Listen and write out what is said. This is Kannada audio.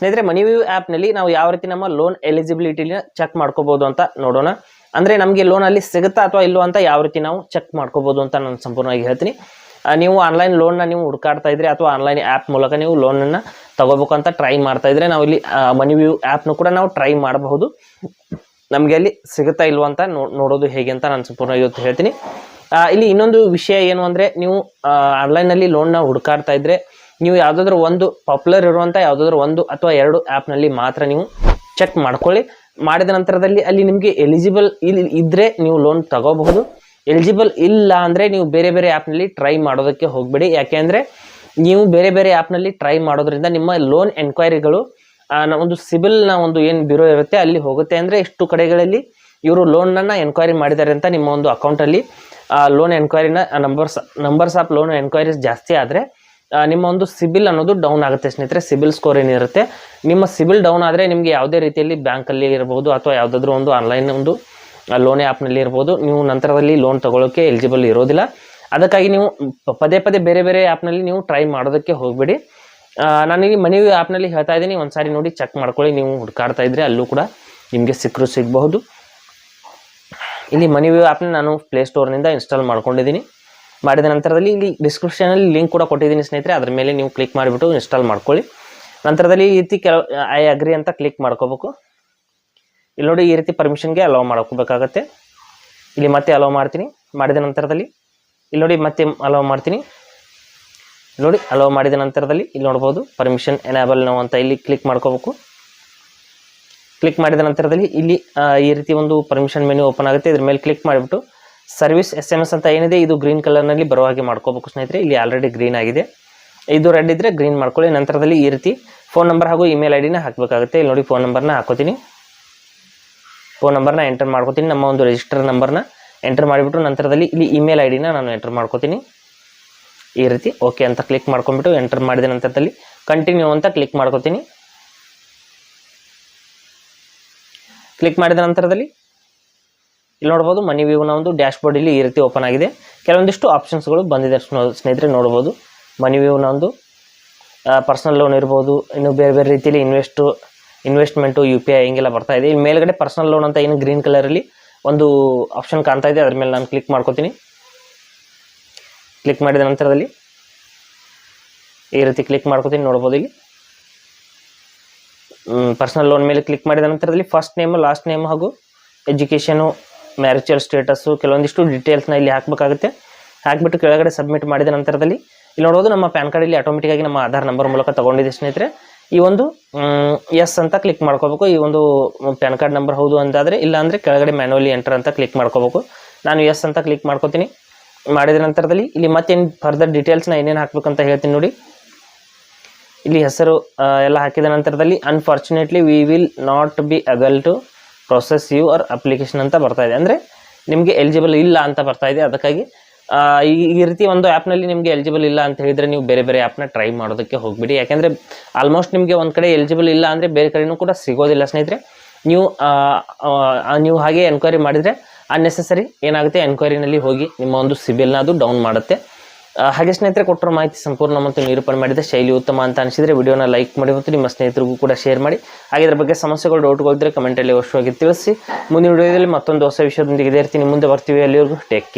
ಸ್ನೇಹಿತರೆ ಮನಿ ವ್ಯೂ ಆ್ಯಪ್ನಲ್ಲಿ ನಾವು ಯಾವ ರೀತಿ ನಮ್ಮ ಲೋನ್ ಎಲಿಜಿಬಿಲಿಟಿನ ಚೆಕ್ ಮಾಡ್ಕೋಬಹುದು ಅಂತ ನೋಡೋಣ. ಅಂದ್ರೆ ನಮಗೆ ಲೋನ್ ಅಲ್ಲಿ ಸಿಗುತ್ತಾ ಅಥವಾ ಇಲ್ಲೋ ಅಂತ ಯಾವ ರೀತಿ ನಾವು ಚೆಕ್ ಮಾಡ್ಕೋಬಹುದು ಅಂತ ನಾನು ಸಂಪೂರ್ಣವಾಗಿ ಹೇಳ್ತೀನಿ. ನೀವು ಆನ್ಲೈನ್ ಲೋನ್ನ ನೀವು ಹುಡುಕಾಡ್ತಾ ಇದ್ರೆ ಅಥವಾ ಆನ್ಲೈನ್ ಆ್ಯಪ್ ಮೂಲಕ ನೀವು ಲೋನನ್ನು ತಗೋಬೇಕು ಅಂತ ಟ್ರೈ ಮಾಡ್ತಾ ಇದ್ರೆ ನಾವು ಇಲ್ಲಿ ಮನಿ ವ್ಯೂ ಆ್ಯಪ್ನು ಕೂಡ ನಾವು ಟ್ರೈ ಮಾಡಬಹುದು. ನಮಗೆ ಅಲ್ಲಿ ಸಿಗುತ್ತಾ ಇಲ್ವೋ ಅಂತ ನೋಡೋದು ಹೇಗೆ ಅಂತ ನಾನು ಸಂಪೂರ್ಣವಾಗಿ ಇವತ್ತು ಹೇಳ್ತೀನಿ. ಇಲ್ಲಿ ಇನ್ನೊಂದು ವಿಷಯ ಏನು ಅಂದರೆ ನೀವು ಆನ್ಲೈನಲ್ಲಿ ಲೋನ್ನ ಹುಡುಕಾಡ್ತಾ ಇದ್ರೆ ನೀವು ಯಾವುದಾದ್ರೂ ಒಂದು ಪಾಪ್ಯುಲರ್ ಇರುವಂಥ ಯಾವುದಾದ್ರು ಒಂದು ಅಥವಾ ಎರಡು ಆ್ಯಪ್ನಲ್ಲಿ ಮಾತ್ರ ನೀವು ಚೆಕ್ ಮಾಡ್ಕೊಳ್ಳಿ. ಮಾಡಿದ ನಂತರದಲ್ಲಿ ಅಲ್ಲಿ ನಿಮಗೆ ಎಲಿಜಿಬಲ್ ಇಲ್ಲಿ ಇದ್ದರೆ ನೀವು ಲೋನ್ ತಗೋಬಹುದು. ಎಲಿಜಿಬಲ್ ಇಲ್ಲ ಅಂದರೆ ನೀವು ಬೇರೆ ಬೇರೆ ಆ್ಯಪ್ನಲ್ಲಿ ಟ್ರೈ ಮಾಡೋದಕ್ಕೆ ಹೋಗಬೇಡಿ. ಯಾಕೆಂದರೆ ನೀವು ಬೇರೆ ಬೇರೆ ಆ್ಯಪ್ನಲ್ಲಿ ಟ್ರೈ ಮಾಡೋದ್ರಿಂದ ನಿಮ್ಮ ಲೋನ್ ಎನ್ಕ್ವೈರಿಗಳು ಒಂದು ಸಿಬಿಲ್ನ ಒಂದು ಏನು ಬ್ಯೂರೋ ಇರುತ್ತೆ ಅಲ್ಲಿ ಹೋಗುತ್ತೆ. ಅಂದರೆ ಎಷ್ಟು ಕಡೆಗಳಲ್ಲಿ ಇವರು ಲೋನನ್ನು ಎನ್ಕ್ವೈರಿ ಮಾಡಿದ್ದಾರೆ ಅಂತ ನಿಮ್ಮ ಒಂದು ಅಕೌಂಟಲ್ಲಿ loan ಎನ್ಕ್ವೈರಿನ numbers numbers of loan enquiries ಜಾಸ್ತಿ ಆದರೆ ನಿಮ್ಮ ಒಂದು ಸಿಬಿಲ್ ಅನ್ನೋದು ಡೌನ್ ಆಗುತ್ತೆ ಸ್ನೇಹಿತರೆ. ಸಿಬಿಲ್ ಸ್ಕೋರ್ ಏನಿರುತ್ತೆ? ನಿಮ್ಮ ಸಿಬಿಲ್ ಡೌನ್ ಆದರೆ ನಿಮಗೆ ಯಾವುದೇ ರೀತಿಯಲ್ಲಿ ಬ್ಯಾಂಕಲ್ಲಿ ಇರಬಹುದು ಅಥವಾ ಯಾವುದಾದ್ರೂ ಒಂದು ಆನ್ಲೈನ್ ಒಂದು ಲೋನ್ ಆ್ಯಪ್ನಲ್ಲಿ ಇರ್ಬೋದು. ನೀವು ನಂತರದಲ್ಲಿ ಲೋನ್ ತೊಗೊಳೋಕ್ಕೆ ಎಲಿಜಿಬಲ್ ಇರೋದಿಲ್ಲ. ಅದಕ್ಕಾಗಿ ನೀವು ಪದೇ ಪದೇ ಬೇರೆ ಬೇರೆ ಆ್ಯಪ್ನಲ್ಲಿ ನೀವು ಟ್ರೈ ಮಾಡೋದಕ್ಕೆ ಹೋಗಬೇಡಿ. ನಾನೀಗ ಮನಿ ಆ್ಯಪ್ನಲ್ಲಿ ಹೇಳ್ತಾ ಇದ್ದೀನಿ. ಒಂದ್ಸಾರಿ ನೋಡಿ ಚೆಕ್ ಮಾಡ್ಕೊಳ್ಳಿ. ನೀವು ಹುಡುಕಾಡ್ತಾ ಇದ್ರೆ ಅಲ್ಲೂ ಕೂಡ ನಿಮಗೆ ಸಿಕ್ಕರು ಸಿಗಬಹುದು. ಇಲ್ಲಿ ಮನಿ ವ್ಯೂ ಆ್ಯಪ್ನ ನಾನು ಪ್ಲೇಸ್ಟೋರ್ನಿಂದ ಇನ್ಸ್ಟಾಲ್ ಮಾಡ್ಕೊಂಡಿದ್ದೀನಿ. ಮಾಡಿದ ನಂತರದಲ್ಲಿ ಇಲ್ಲಿ ಡಿಸ್ಕ್ರಿಪ್ಷನಲ್ಲಿ ಲಿಂಕ್ ಕೂಡ ಕೊಟ್ಟಿದ್ದೀನಿ ಸ್ನೇಹಿತರೆ. ಅದ್ರ ಮೇಲೆ ನೀವು ಕ್ಲಿಕ್ ಮಾಡಿಬಿಟ್ಟು ಇನ್ಸ್ಟಾಲ್ ಮಾಡ್ಕೊಳ್ಳಿ. ನಂತರದಲ್ಲಿ ಈ ರೀತಿ ಕೆಲವು ಐ ಅಗ್ರಿ ಅಂತ ಕ್ಲಿಕ್ ಮಾಡ್ಕೋಬೇಕು. ಇಲ್ಲಿ ನೋಡಿ ಈ ರೀತಿ ಪರ್ಮಿಷನ್ಗೆ ಅಲೋ ಮಾಡ್ಕೋಬೇಕಾಗತ್ತೆ ಇಲ್ಲಿ ಮತ್ತೆ ಅಲೋ ಮಾಡ್ತೀನಿ. ಮಾಡಿದ ನಂತರದಲ್ಲಿ ಇಲ್ಲಿ ನೋಡಿ ಮತ್ತೆ ಅಲೋ ಮಾಡ್ತೀನಿ. ನೋಡಿ ಅಲೋ ಮಾಡಿದ ನಂತರದಲ್ಲಿ ಇಲ್ಲಿ ನೋಡ್ಬೋದು ಪರ್ಮಿಷನ್ ಎನೇಬಲ್ ನಾವು ಅಂತ ಇಲ್ಲಿ ಕ್ಲಿಕ್ ಮಾಡ್ಕೋಬೇಕು. ಕ್ಲಿಕ್ ಮಾಡಿದ ನಂತರದಲ್ಲಿ ಇಲ್ಲಿ ಈ ರೀತಿ ಒಂದು ಪರ್ಮಿಷನ್ ಮೆನು ಓಪನ್ ಆಗುತ್ತೆ. ಇದ್ರ ಮೇಲೆ ಕ್ಲಿಕ್ ಮಾಡಿಬಿಟ್ಟು ಸರ್ವಿಸ್ ಎಸ್ ಎಂ ಎಸ್ ಅಂತ ಏನಿದೆ, ಇದು ಗ್ರೀನ್ ಕಲರ್ನಲ್ಲಿ ಬರೋ ಹಾಗೆ ಮಾಡ್ಕೋಬೇಕು ಸ್ನೇಹಿತರೆ. ಇಲ್ಲಿ ಆಲ್ರೆಡಿ ಗ್ರೀನ್ ಆಗಿದೆ. ಇದು ರೆಡ್ ಇದ್ದರೆ ಗ್ರೀನ್ ಮಾಡ್ಕೊಳ್ಳಿ. ನಂತರದಲ್ಲಿ ಈ ರೀತಿ ಫೋನ್ ನಂಬರ್ ಹಾಗೂ ಇಮೇಲ್ ಐ ಡಿನ ಹಾಕಬೇಕಾಗುತ್ತೆ. ಇಲ್ಲಿ ನೋಡಿ ಫೋನ್ ನಂಬರ್ನ ಹಾಕೋತೀನಿ. ಫೋನ್ ನಂಬರ್ನ ಎಂಟರ್ ಮಾಡ್ಕೋತೀನಿ. ನಮ್ಮ ಒಂದು ರಿಜಿಸ್ಟರ್ ನಂಬರ್ನ ಎಂಟರ್ ಮಾಡಿಬಿಟ್ಟು ನಂತರದಲ್ಲಿ ಇಲ್ಲಿ ಇಮೇಲ್ ಐ ಡಿನ ನಾನು ಎಂಟರ್ ಮಾಡ್ಕೋತೀನಿ. ಈ ರೀತಿ ಓಕೆ ಅಂತ ಕ್ಲಿಕ್ ಮಾಡ್ಕೊಂಡ್ಬಿಟ್ಟು ಎಂಟರ್ ಮಾಡಿದ ನಂತರದಲ್ಲಿ ಕಂಟಿನ್ಯೂ ಅಂತ ಕ್ಲಿಕ್ ಮಾಡ್ಕೋತೀನಿ. ಕ್ಲಿಕ್ ಮಾಡಿದ ನಂತರದಲ್ಲಿ ಇಲ್ಲಿ ನೋಡ್ಬೋದು ಮನಿ ವ್ಯೂನ ಒಂದು ಡ್ಯಾಶ್ಬೋರ್ಡ್ ಇಲ್ಲಿ ಈ ರೀತಿ ಓಪನ್ ಆಗಿದೆ. ಕೆಲವೊಂದಿಷ್ಟು ಆಪ್ಷನ್ಸ್ಗಳು ಬಂದಿದೆ ಸ್ನೋ- ಸ್ನೇಹಿತರೆ, ನೋಡ್ಬೋದು. ಮನಿ ವ್ಯೂನ ಒಂದು ಪರ್ಸನಲ್ ಲೋನ್ ಇರ್ಬೋದು. ಇನ್ನು ಬೇರೆ ಬೇರೆ ರೀತಿಯಲ್ಲಿ invest investment U P I ಹಿಂಗೆಲ್ಲ ಬರ್ತಾ ಇದೆ. ಇಲ್ಲಿ ಮೇಲ್ಗಡೆ ಪರ್ಸನಲ್ ಲೋನ್ ಅಂತ ಏನು ಗ್ರೀನ್ ಕಲರಲ್ಲಿ ಒಂದು ಆಪ್ಷನ್ ಕಾಣ್ತಾ ಇದೆ. ಅದ್ರ ಮೇಲೆ ನಾನು ಕ್ಲಿಕ್ ಮಾಡ್ಕೋತೀನಿ. ಕ್ಲಿಕ್ ಮಾಡಿದ ನಂತರದಲ್ಲಿ ಈ ರೀತಿ ಕ್ಲಿಕ್ ಮಾಡ್ಕೋತೀನಿ. ನೋಡ್ಬೋದು ಇಲ್ಲಿ. ಪರ್ಸನಲ್ ಲೋನ್ ಮೇಲೆ ಕ್ಲಿಕ್ ಮಾಡಿದ ನಂತರದಲ್ಲಿ ಫಸ್ಟ್ ನೇಮು ಲಾಸ್ಟ್ ನೇಮ್ ಹಾಗೂ ಎಜುಕೇಷನು ಮ್ಯಾರಿಚಲ್ ಸ್ಟೇಟಸ್ಸು, ಕೆಲವೊಂದಿಷ್ಟು ಡೀಟೇಲ್ಸ್ನ ಇಲ್ಲಿ ಹಾಕಬೇಕಾಗುತ್ತೆ. ಹಾಕಿಬಿಟ್ಟು ಕೆಳಗಡೆ ಸಬ್ಮಿಟ್ ಮಾಡಿದ ನಂತರದಲ್ಲಿ ಇಲ್ಲಿ ನೋಡೋದು ನಮ್ಮ ಪ್ಯಾನ್ ಕಾರ್ಡ್ ಇಲ್ಲಿ ಆಟೋಮೆಟಿಕ್ ಆಗಿ ನಮ್ಮ ಆಧಾರ್ ನಂಬರ್ ಮೂಲಕ ತಗೊಂಡಿದೆ ಸ್ನೇಹಿತರೆ. ಈ ಒಂದು ಎಸ್ ಅಂತ ಕ್ಲಿಕ್ ಮಾಡ್ಕೋಬೇಕು. ಈ ಒಂದು ಪ್ಯಾನ್ ಕಾರ್ಡ್ ನಂಬರ್ ಹೌದು ಅಂತಾದರೆ ಇಲ್ಲ ಅಂದರೆ ಕೆಳಗಡೆ ಮ್ಯಾನುವಲಿ ಎಂಟರ್ ಅಂತ ಕ್ಲಿಕ್ ಮಾಡ್ಕೋಬೇಕು. ನಾನು ಎಸ್ ಅಂತ ಕ್ಲಿಕ್ ಮಾಡ್ಕೋತೀನಿ. ಮಾಡಿದ ನಂತರದಲ್ಲಿ ಇಲ್ಲಿ ಮತ್ತೇನು ಫರ್ದರ್ ಡೀಟೇಲ್ಸ್ನ ಏನೇನು ಹಾಕ್ಬೇಕಂತ ಹೇಳ್ತೀನಿ ನೋಡಿ. ಇಲ್ಲಿ ಹೆಸರು ಎಲ್ಲ ಹಾಕಿದ ನಂತರದಲ್ಲಿ unfortunately we will not be able to process your application ಅಂತ ಬರ್ತಾ ಇದೆ. ಅಂದರೆ ನಿಮಗೆ ಎಲಿಜಿಬಲ್ ಇಲ್ಲ ಅಂತ ಬರ್ತಾ ಇದೆ. ಅದಕ್ಕಾಗಿ ಈ ರೀತಿ ಒಂದು ಆ್ಯಪ್ನಲ್ಲಿ ನಿಮಗೆ ಎಲಿಜಿಬಲ್ ಇಲ್ಲ ಅಂತ ಹೇಳಿದರೆ ನೀವು ಬೇರೆ ಬೇರೆ ಆ್ಯಪ್ನ ಟ್ರೈ ಮಾಡೋದಕ್ಕೆ ಹೋಗ್ಬಿಡಿ. ಯಾಕೆಂದರೆ ಆಲ್ಮೋಸ್ಟ್ ನಿಮಗೆ ಒಂದು ಕಡೆ ಎಲಿಜಿಬಲ್ ಇಲ್ಲ ಅಂದರೆ ಬೇರೆ ಕಡೆಯೂ ಕೂಡ ಸಿಗೋದಿಲ್ಲ ಸ್ನೇಹಿತರೆ. ನೀವು ನೀವು ಹಾಗೆ ಎನ್ಕ್ವೈರಿ ಮಾಡಿದರೆ ಅನ್ನೆಸೆಸರಿ ಏನಾಗುತ್ತೆ? ಎನ್ಕ್ವೈರಿನಲ್ಲಿ ಹೋಗಿ ನಿಮ್ಮ ಒಂದು ಸಿಬಿಲ್ನ ಅದು ಡೌನ್ ಮಾಡುತ್ತೆ. ಹಾಗೆ ಸ್ನೇಹಿತರೆ ಕೊಟ್ಟಿರೋ ಮಾಹಿತಿ ಸಂಪೂರ್ಣ ಮತ್ತು ನಿರೂಪಣೆ ಮಾಡಿದ ಶೈಲಿ ಉತ್ತಮ ಅಂತ ಅನಿಸಿದರೆ ವಿಡಿಯೋನ ಲೈಕ್ ಮಾಡಿ ಮತ್ತು ನಿಮ್ಮ ಸ್ನೇಹಿತರಿಗೂ ಕೂಡ ಶೇರ್ ಮಾಡಿ. ಹಾಗೆ ಇದ್ರ ಬಗ್ಗೆ ಸಮಸ್ಯೆಗಳು ಡೌಟ್ಗಳು ಇದ್ದರೆ ಕಮೆಂಟಲ್ಲಿ ಅವಶ್ಯವಾಗಿ ತಿಳಿಸಿ. ಮುಂದಿನ ವಿಡಿಯೋದಲ್ಲಿ ಮತ್ತೊಂದು ಹೊಸ ವಿಷಯದೊಂದಿಗೆ ಇದೇ ಇರ್ತೀನಿ ಮುಂದೆ ಬರ್ತೀವಿ. ಅಲ್ಲಿವರೆಗೂ ಟೇಕ್ ಕೇರ್